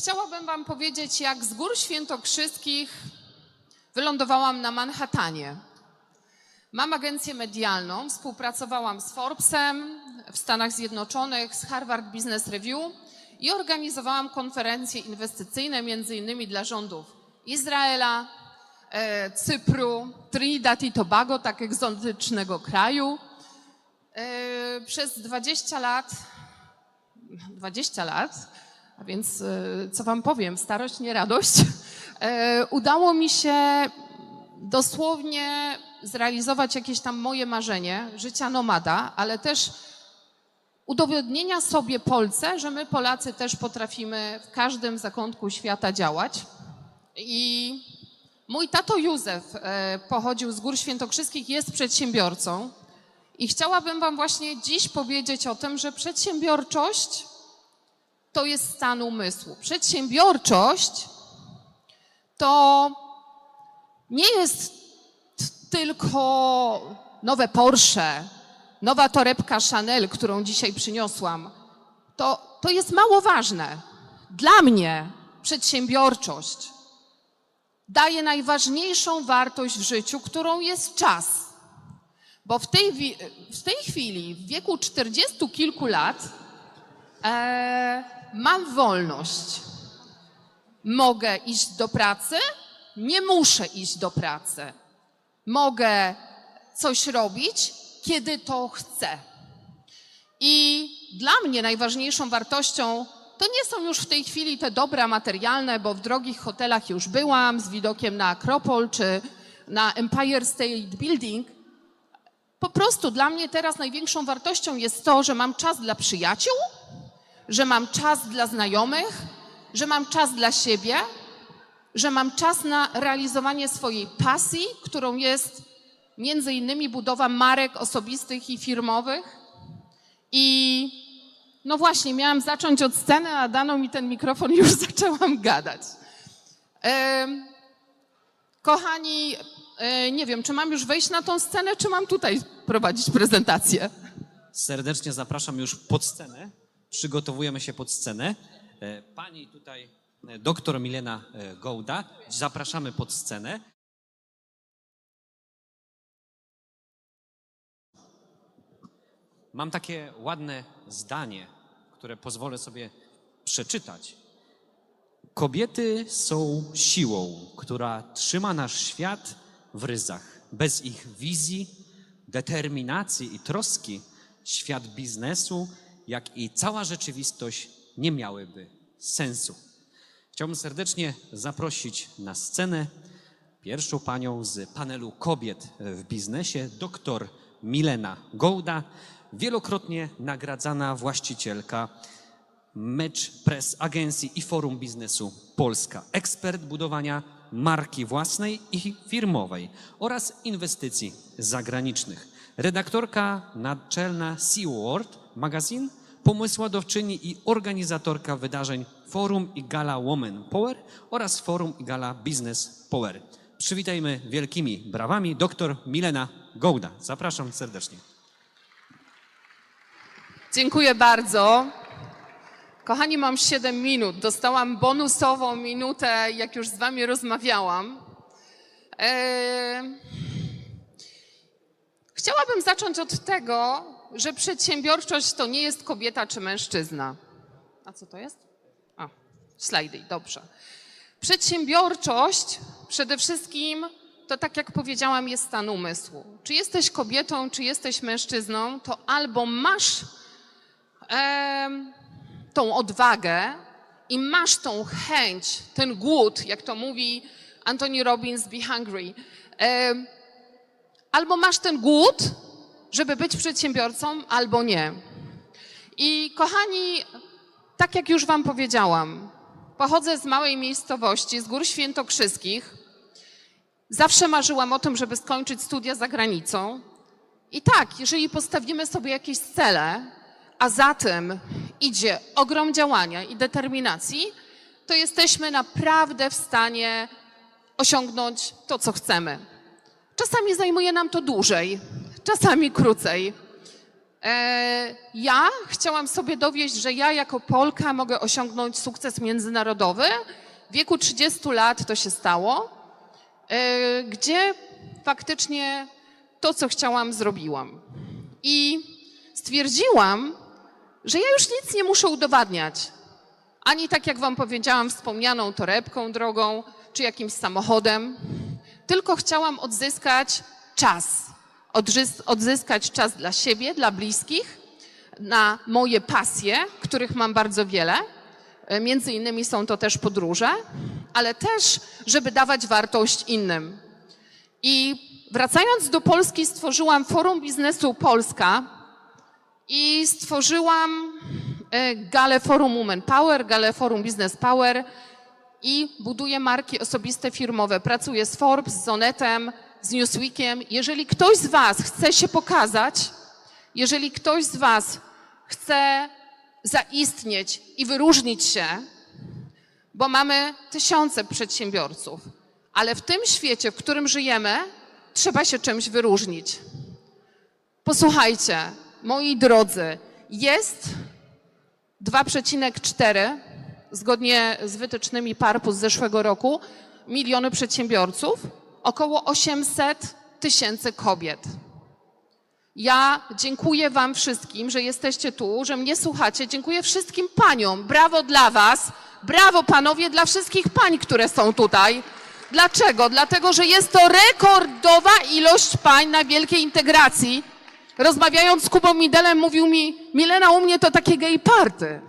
chciałabym Wam powiedzieć, jak z Gór Świętokrzyskich wylądowałam na Manhattanie. Mam agencję medialną, współpracowałam z Forbesem w Stanach Zjednoczonych, z Harvard Business Review i organizowałam konferencje inwestycyjne, między innymi dla rządów Izraela, e, Cypru, Trinidad i Tobago, tak egzotycznego kraju. E, Przez 20 lat 20 lat, a więc e, co wam powiem, starość nie radość, e, udało mi się dosłownie zrealizować jakieś tam moje marzenie życia nomada, ale też udowodnienia sobie Polsce, że my Polacy też potrafimy w każdym zakątku świata działać. I mój tato Józef e, pochodził z Gór Świętokrzyskich, jest przedsiębiorcą. I chciałabym Wam właśnie dziś powiedzieć o tym, że przedsiębiorczość to jest stan umysłu. Przedsiębiorczość to nie jest tylko nowe Porsche, nowa torebka Chanel, którą dzisiaj przyniosłam. To, to jest mało ważne. Dla mnie przedsiębiorczość daje najważniejszą wartość w życiu, którą jest czas. Bo w tej, w tej chwili, w wieku 40 kilku lat, e, mam wolność. Mogę iść do pracy, nie muszę iść do pracy. Mogę coś robić, kiedy to chcę. I dla mnie najważniejszą wartością to nie są już w tej chwili te dobra materialne, bo w drogich hotelach już byłam z widokiem na Akropol czy na Empire State Building. Po prostu dla mnie teraz największą wartością jest to, że mam czas dla przyjaciół, że mam czas dla znajomych, że mam czas dla siebie, że mam czas na realizowanie swojej pasji, którą jest między innymi budowa marek osobistych i firmowych. I no właśnie, miałam zacząć od sceny, a dano mi ten mikrofon i już zaczęłam gadać. Kochani, e, nie wiem, czy mam już wejść na tą scenę, czy mam tutaj prowadzić prezentację? Serdecznie zapraszam już pod scenę. Przygotowujemy się pod scenę. E, Pani tutaj, e, doktor Milena e, Gołda, zapraszamy pod scenę. Mam takie ładne zdanie, które pozwolę sobie przeczytać. Kobiety są siłą, która trzyma nasz świat w ryzach. Bez ich wizji, determinacji i troski świat biznesu, jak i cała rzeczywistość nie miałyby sensu. Chciałbym serdecznie zaprosić na scenę pierwszą panią z panelu kobiet w biznesie, dr Milena Gołda, wielokrotnie nagradzana właścicielka Match Press Agencji i Forum Biznesu Polska, ekspert budowania marki własnej i firmowej oraz inwestycji zagranicznych, redaktorka naczelna SeaWorld Magazine, pomysłodawczyni i organizatorka wydarzeń Forum i Gala Women Power oraz Forum i Gala Business Power. Przywitajmy wielkimi brawami dr Milena Gołda. Zapraszam serdecznie. Dziękuję bardzo. Kochani, mam 7 minut. Dostałam bonusową minutę, jak już z Wami rozmawiałam. Eee, Chciałabym zacząć od tego, że przedsiębiorczość to nie jest kobieta czy mężczyzna. A co to jest? A, slajdy, dobrze. Przedsiębiorczość przede wszystkim to, tak jak powiedziałam, jest stan umysłu. Czy jesteś kobietą, czy jesteś mężczyzną, to albo masz em, tą odwagę i masz tą chęć, ten głód, jak to mówi Anthony Robbins, be hungry. Em, albo masz ten głód, żeby być przedsiębiorcą, albo nie. I kochani, tak jak już Wam powiedziałam, pochodzę z małej miejscowości, z Gór Świętokrzyskich. Zawsze marzyłam o tym, żeby skończyć studia za granicą. I tak, jeżeli postawimy sobie jakieś cele, a za tym idzie ogrom działania i determinacji, to jesteśmy naprawdę w stanie osiągnąć to, co chcemy. Czasami zajmuje nam to dłużej, czasami krócej. E, ja chciałam sobie dowieść, że ja jako Polka mogę osiągnąć sukces międzynarodowy. W wieku 30 lat to się stało, e, gdzie faktycznie to, co chciałam, zrobiłam. I stwierdziłam, że ja już nic nie muszę udowadniać. Ani tak jak wam powiedziałam, wspomnianą torebką drogą, czy jakimś samochodem. Tylko chciałam odzyskać czas. Odzyskać czas dla siebie, dla bliskich, na moje pasje, których mam bardzo wiele. E, Między innymi są to też podróże, ale też, żeby dawać wartość innym. I wracając do Polski, stworzyłam Forum Biznesu Polska i stworzyłam e, galę Forum Women Power, galę Forum Business Power i buduję marki osobiste firmowe. Pracuję z Forbes, z Onetem, z Newsweekiem. Jeżeli ktoś z Was chce się pokazać, jeżeli ktoś z Was chce zaistnieć i wyróżnić się, bo mamy tysiące przedsiębiorców, ale w tym świecie, w którym żyjemy, trzeba się czymś wyróżnić. Posłuchajcie, moi drodzy, jest 2,4 zgodnie z wytycznymi PARP-u z zeszłego roku miliony przedsiębiorców, około 800 tysięcy kobiet. Ja dziękuję Wam wszystkim, że jesteście tu, że mnie słuchacie. Dziękuję wszystkim paniom. Brawo dla Was. Brawo panowie dla wszystkich pań, które są tutaj. Dlaczego? Dlatego, że jest to rekordowa ilość pań na wielkiej integracji. Rozmawiając z Kubą Midelem, mówił mi, Milena, u mnie to takie gay party.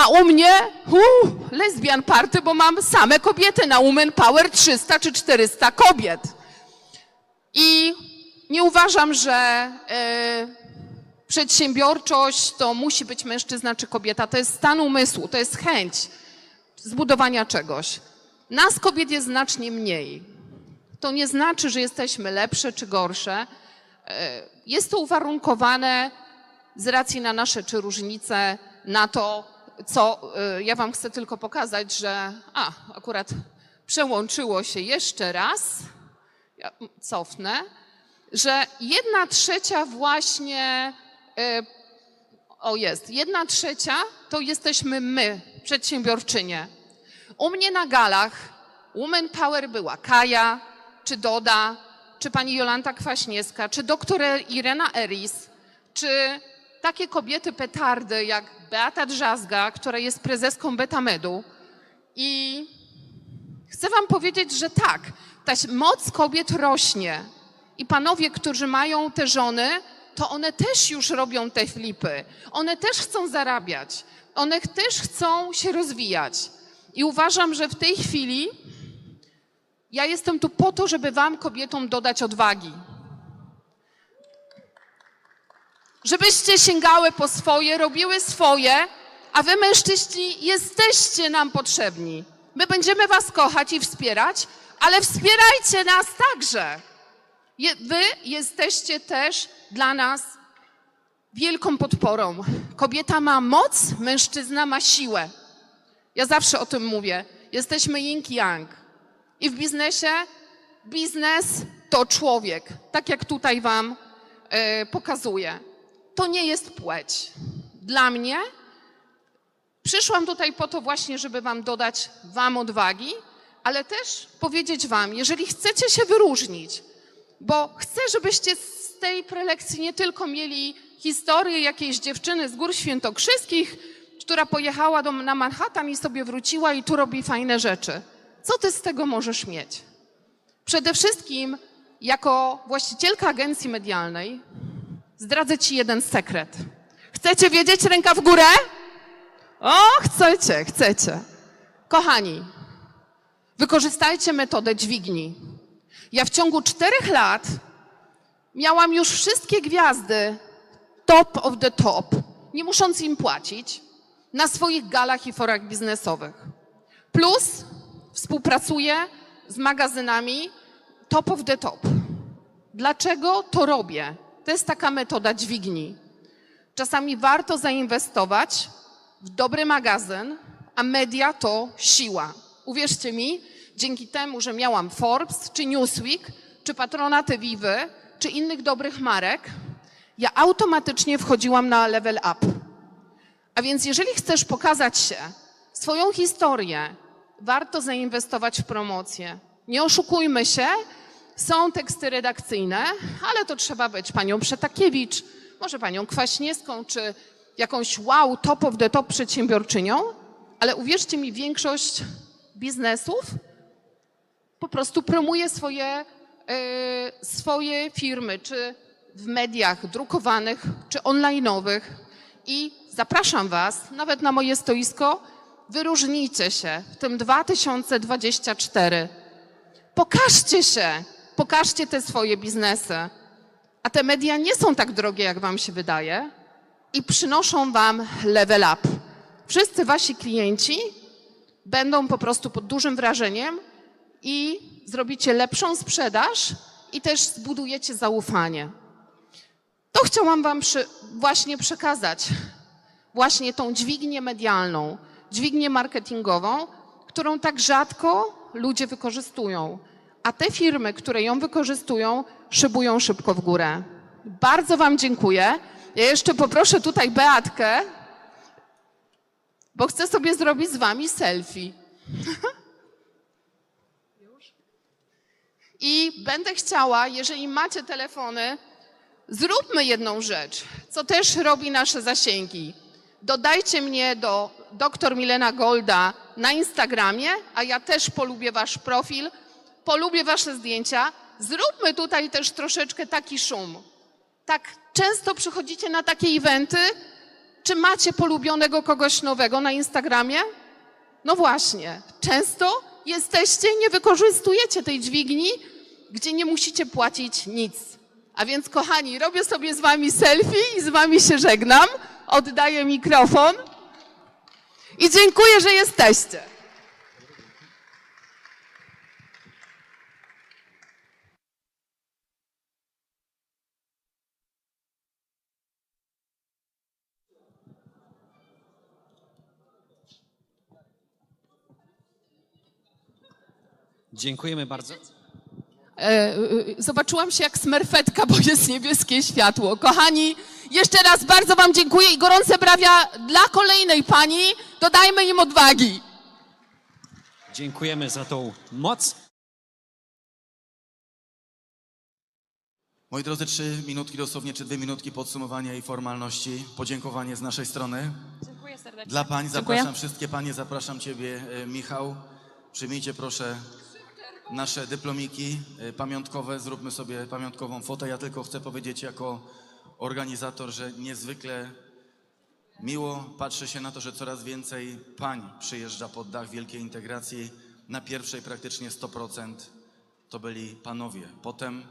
A u mnie uh, lesbian party, bo mam same kobiety na Women Power 300 czy 400 kobiet. I nie uważam, że e, przedsiębiorczość to musi być mężczyzna czy kobieta. To jest stan umysłu, to jest chęć zbudowania czegoś. Nas kobiet jest znacznie mniej. To nie znaczy, że jesteśmy lepsze czy gorsze. E, Jest to uwarunkowane z racji na nasze czy różnice, na to, co e, ja Wam chcę tylko pokazać, że a, akurat przełączyło się jeszcze raz. Ja cofnę że jedna trzecia właśnie, e, o jest, jedna trzecia to jesteśmy my, przedsiębiorczynie. U mnie na galach Women Power była Kaja, czy Doda, czy pani Jolanta Kwaśniewska, czy doktor Irena Eris, czy takie kobiety petardy jak Beata Drzazga, która jest prezeską Betamedu. I chcę wam powiedzieć, że tak, ta moc kobiet rośnie. I panowie, którzy mają te żony, to one też już robią te flipy. One też chcą zarabiać. One też chcą się rozwijać. I uważam, że w tej chwili ja jestem tu po to, żeby wam, kobietom, dodać odwagi. Żebyście sięgały po swoje, robiły swoje, a wy, mężczyźni, jesteście nam potrzebni. My będziemy was kochać i wspierać, ale wspierajcie nas także. Wy jesteście też dla nas wielką podporą. Kobieta ma moc, mężczyzna ma siłę. Ja zawsze o tym mówię. Jesteśmy yin yang. I w biznesie biznes to człowiek, tak jak tutaj wam e, pokazuję. To nie jest płeć. Dla mnie przyszłam tutaj po to właśnie, żeby wam dodać wam odwagi, ale też powiedzieć wam, jeżeli chcecie się wyróżnić, bo chcę, żebyście z tej prelekcji nie tylko mieli historię jakiejś dziewczyny z Gór Świętokrzyskich, która pojechała do, na Manhattan i sobie wróciła i tu robi fajne rzeczy. Co ty z tego możesz mieć? Przede wszystkim, jako właścicielka agencji medialnej, zdradzę ci jeden sekret. Chcecie wiedzieć ręka w górę? O, chcecie, chcecie. Kochani, wykorzystajcie metodę dźwigni. Ja w ciągu czterech lat miałam już wszystkie gwiazdy top of the top, nie musząc im płacić, na swoich galach i forach biznesowych. Plus współpracuję z magazynami top of the top. Dlaczego to robię? To jest taka metoda dźwigni. Czasami warto zainwestować w dobry magazyn, a media to siła. Uwierzcie mi, dzięki temu, że miałam Forbes, czy Newsweek, czy Patronat Vivy, czy innych dobrych marek, ja automatycznie wchodziłam na level up. A więc jeżeli chcesz pokazać się, swoją historię, warto zainwestować w promocję. Nie oszukujmy się, są teksty redakcyjne, ale to trzeba być panią Przetakiewicz, może panią Kwaśniewską, czy jakąś wow, top of the top przedsiębiorczynią, ale uwierzcie mi, większość biznesów po prostu promuje swoje, e, swoje firmy, czy w mediach drukowanych, czy online'owych. I zapraszam Was nawet na moje stoisko. Wyróżnijcie się w tym 2024. Pokażcie się, pokażcie te swoje biznesy. A te media nie są tak drogie, jak Wam się wydaje i przynoszą Wam level up. Wszyscy Wasi klienci będą po prostu pod dużym wrażeniem i zrobicie lepszą sprzedaż i też zbudujecie zaufanie. To chciałam Wam przy, właśnie przekazać. Właśnie tą dźwignię medialną, dźwignię marketingową, którą tak rzadko ludzie wykorzystują. A te firmy, które ją wykorzystują, szybują szybko w górę. Bardzo Wam dziękuję. Ja jeszcze poproszę tutaj Beatkę, bo chcę sobie zrobić z Wami selfie. I będę chciała, jeżeli macie telefony, zróbmy jedną rzecz, co też robi nasze zasięgi. Dodajcie mnie do dr Milena Golda na Instagramie, a ja też polubię wasz profil, polubię wasze zdjęcia. Zróbmy tutaj też troszeczkę taki szum. Tak często przychodzicie na takie eventy, czy macie polubionego kogoś nowego na Instagramie? No właśnie, często jesteście, nie wykorzystujecie tej dźwigni, gdzie nie musicie płacić nic. A więc, kochani, robię sobie z wami selfie i z wami się żegnam. Oddaję mikrofon i dziękuję, że jesteście. Dziękujemy bardzo. E, e, zobaczyłam się jak smerfetka, bo jest niebieskie światło. Kochani, jeszcze raz bardzo Wam dziękuję i gorące brawia dla kolejnej pani. Dodajmy im odwagi. Dziękujemy za tą moc. Moi drodzy, trzy minutki dosłownie, czy dwie minutki podsumowania i formalności. Podziękowanie z naszej strony. Dziękuję serdecznie. Dla pań Dziękuję. zapraszam wszystkie panie, zapraszam ciebie, e, Michał. Przyjmijcie proszę nasze dyplomiki e, pamiątkowe, zróbmy sobie pamiątkową fotę. Ja tylko chcę powiedzieć jako organizator, że niezwykle miło patrzy się na to, że coraz więcej pań przyjeżdża pod dach Wielkiej Integracji. Na pierwszej praktycznie 100% to byli panowie. Potem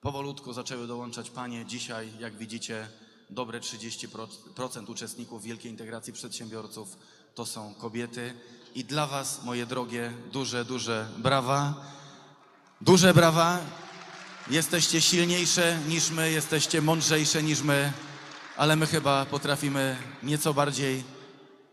Powolutku zaczęły dołączać panie. Dzisiaj, jak widzicie, dobre 30% uczestników Wielkiej Integracji Przedsiębiorców to są kobiety. I dla Was, moje drogie, duże, duże brawa. Duże brawa. Jesteście silniejsze niż my, jesteście mądrzejsze niż my, ale my chyba potrafimy nieco bardziej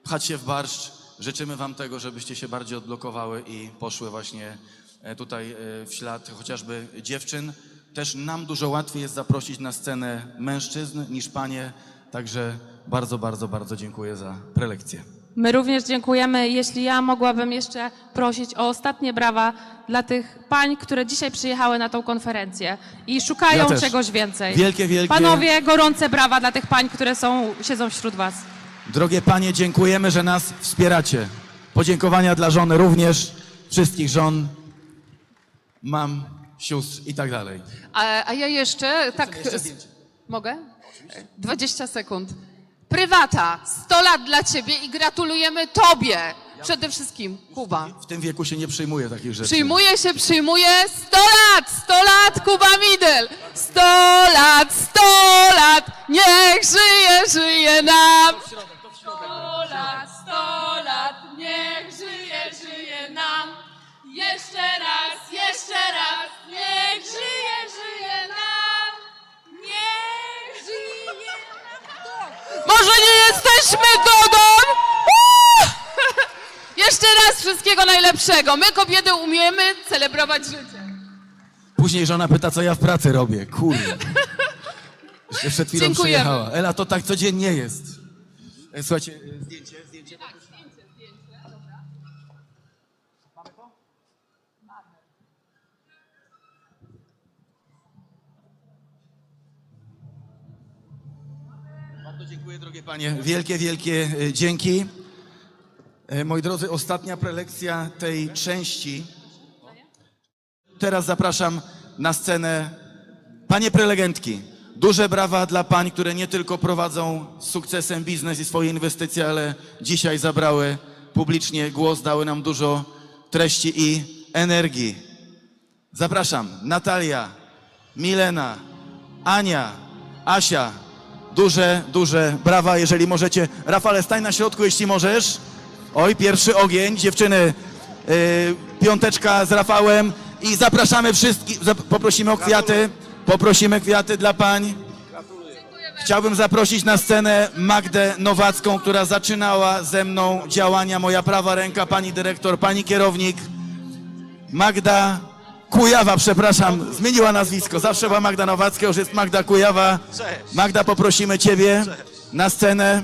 pchać się w barszcz. Życzymy Wam tego, żebyście się bardziej odblokowały i poszły właśnie e, tutaj e, w ślad chociażby dziewczyn. Też nam dużo łatwiej jest zaprosić na scenę mężczyzn niż panie, także bardzo, bardzo, bardzo dziękuję za prelekcję. My również dziękujemy. Jeśli ja mogłabym jeszcze prosić o ostatnie brawa dla tych pań, które dzisiaj przyjechały na tą konferencję i szukają Ja też. czegoś więcej. Wielkie, wielkie. Panowie, gorące brawa dla tych pań, które są, siedzą wśród was. Drogie panie, dziękujemy, że nas wspieracie. Podziękowania dla żony również, wszystkich żon, mam, sióstr i tak dalej. A, a ja jeszcze tak. Mogę? 20 sekund. Prywata, 100 lat dla ciebie i gratulujemy tobie. Przede wszystkim, Kuba. W tym wieku się nie przyjmuje takich rzeczy. Przyjmuje się, przyjmuje 100 lat, 100 lat, Kuba Midel. 100 lat, 100 lat, niech żyje, żyje nam. Dodon? Uuu! Jeszcze raz wszystkiego najlepszego. My kobiety umiemy celebrować życie. Później żona pyta, co ja w pracy robię. Kurde. Jeszcze przed chwilą Dziękujemy. przyjechała. Ela, to tak codziennie jest. E, Słuchajcie, e, zdjęcie, zdjęcie. Bardzo dziękuję, drogie panie. Wielkie, wielkie e, dzięki. E, Moi drodzy, ostatnia prelekcja tej części. Teraz zapraszam na scenę panie prelegentki. Duże brawa dla pań, które nie tylko prowadzą z sukcesem biznes i swoje inwestycje, ale dzisiaj zabrały publicznie głos, dały nam dużo treści i energii. Zapraszam Natalia, Milena, Ania, Asia. Duże, duże brawa, jeżeli możecie. Rafale, stań na środku, jeśli możesz. Oj, pierwszy ogień, dziewczyny. Yy, piąteczka z Rafałem i zapraszamy wszystkich, zap- poprosimy o kwiaty, poprosimy kwiaty dla pań. Chciałbym zaprosić na scenę Magdę Nowacką, która zaczynała ze mną działania, moja prawa ręka, pani dyrektor, pani kierownik. Magda Kujawa, przepraszam, zmieniła nazwisko. Zawsze była Magda Nowacka, już jest Magda Kujawa. Magda, poprosimy ciebie na scenę.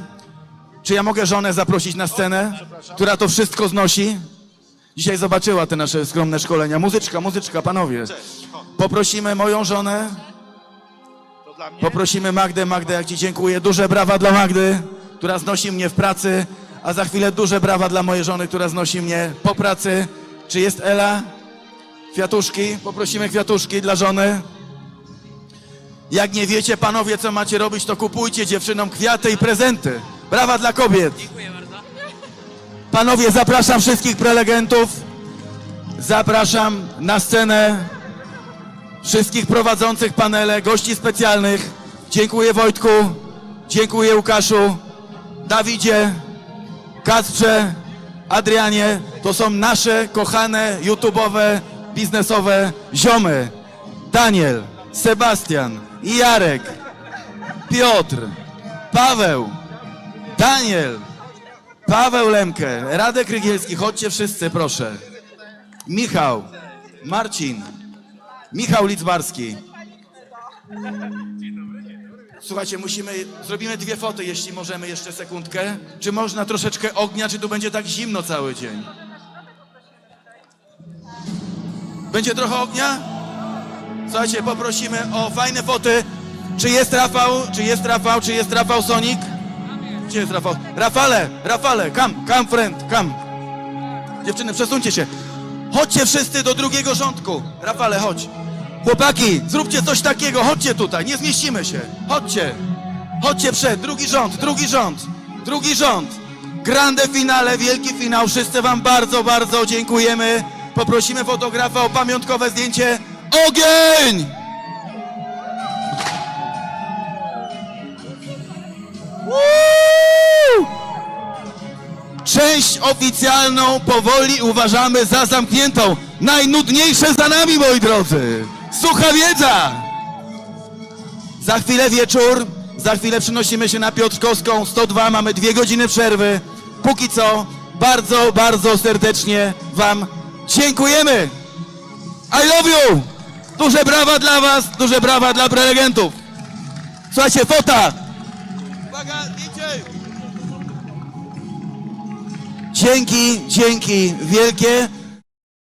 Czy ja mogę żonę zaprosić na scenę, która to wszystko znosi? Dzisiaj zobaczyła te nasze skromne szkolenia. Muzyczka, muzyczka, panowie. Poprosimy moją żonę. Poprosimy Magdę. Magdę, jak ci dziękuję. Duże brawa dla Magdy, która znosi mnie w pracy, a za chwilę duże brawa dla mojej żony, która znosi mnie po pracy. Czy jest Ela? Kwiatuszki. Poprosimy kwiatuszki dla żony. Jak nie wiecie, panowie, co macie robić, to kupujcie dziewczynom kwiaty i prezenty. Brawa dla kobiet. Panowie, zapraszam wszystkich prelegentów. Zapraszam na scenę wszystkich prowadzących panele, gości specjalnych. Dziękuję Wojtku, dziękuję Łukaszu, Dawidzie, Kacprze, Adrianie. To są nasze kochane YouTube'owe, biznesowe ziomy. Daniel, Sebastian, Jarek, Piotr, Paweł, Daniel, Paweł Lemke, Radek Rygielski, chodźcie wszyscy, proszę. Michał, Marcin, Michał Lidzbarski. Słuchajcie, musimy, zrobimy dwie foty, jeśli możemy jeszcze sekundkę. Czy można troszeczkę ognia, czy tu będzie tak zimno cały dzień? Będzie trochę ognia? Słuchajcie, poprosimy o fajne foty. Czy jest Rafał? Czy jest Rafał? Czy jest Rafał Sonik? Gdzie jest Rafał? Rafale, Rafale, come, come friend, come. Dziewczyny, przesuńcie się. Chodźcie wszyscy do drugiego rządku. Rafale, chodź. Chłopaki, zróbcie coś takiego. Chodźcie tutaj, nie zmieścimy się. Chodźcie. Chodźcie przed, drugi rząd, drugi rząd, drugi rząd. Grande finale, wielki finał. Wszyscy wam bardzo, bardzo dziękujemy. Poprosimy fotografa o pamiątkowe zdjęcie. Ogień! Część oficjalną powoli uważamy za zamkniętą. Najnudniejsze za nami, moi drodzy. Sucha wiedza. Za chwilę wieczór, za chwilę przenosimy się na Piotrkowską 102, mamy dwie godziny przerwy. Póki co, bardzo, bardzo serdecznie Wam dziękujemy. I love you! Duże brawa dla Was, duże brawa dla prelegentów. Słuchajcie, fota! Uwaga! Dzięki, dzięki wielkie.